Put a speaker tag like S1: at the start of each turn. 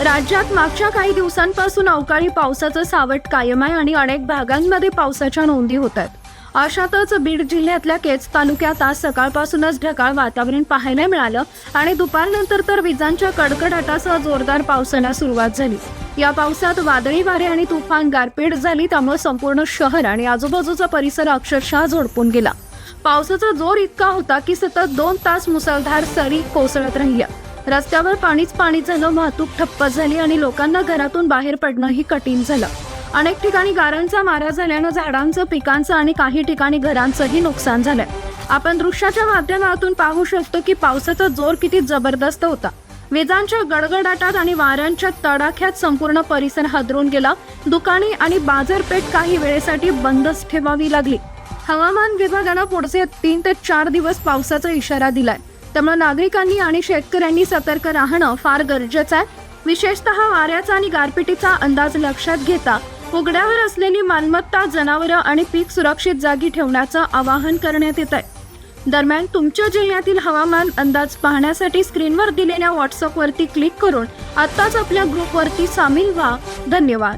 S1: राज्यात मागच्या काही दिवसांपासून अवकाळी पावसाचं सावट कायम आहे आणि अनेक भागांमध्ये पावसाच्या नोंदी होत आहेत. अशातच बीड जिल्ह्यातल्या केज तालुक्यात आज सकाळपासूनच ढगाळ वातावरण पाहायला मिळालं आणि दुपारनंतर तर विजांच्या कडकडाटासह जोरदार पावसाला सुरुवात झाली. या पावसात वादळी वारे आणि तुफान गारपीट झाली त्यामुळे संपूर्ण शहर आणि आजूबाजूचा परिसर अक्षरशः झोडपून गेला. पावसाचा जोर इतका होता की सतत दोन तास मुसळधार सरी कोसळत राहिल्या. रस्त्यावर पाणीच पाणी झालं वाहतूक ठप्प झाली आणि लोकांना घरातून बाहेर पडणंही कठीण झालं. अनेक ठिकाणी गारांचा मारा झाल्यानं झाडांचं पिकांचं आणि काही ठिकाणी घरांचंही नुकसान झालंय. आपण दृश्याच्या माध्यमातून पाहू शकतो की पावसाचा जोर किती जबरदस्त होता. विजांच्या गडगडाटात आणि वाऱ्यांच्या तडाख्यात संपूर्ण परिसर हादरून गेला. दुकाने आणि बाजारपेठ काही वेळेसाठी बंदच ठेवावी लागली. हवामान विभागानं पुढचे तीन ते चार दिवस पावसाचा इशारा दिलाय. त्यामुळे नागरिकांनी आणि शेतकऱ्यांनी सतर्क राहणं फार गरजेचं आहे. विशेषतः वाऱ्याचा आणि गारपिटीचा अंदाज लक्षात घेता उघड्यावर असलेली मालमत्ता जनावरं आणि पीक सुरक्षित जागी ठेवण्याचं आवाहन करण्यात येत आहे. दरम्यान तुमच्या जिल्ह्यातील हवामान अंदाज पाहण्यासाठी स्क्रीनवर दिलेल्या व्हॉट्सअपवरती क्लिक करून आत्ताच आपल्या ग्रुपवरती सामील व्हा. धन्यवाद.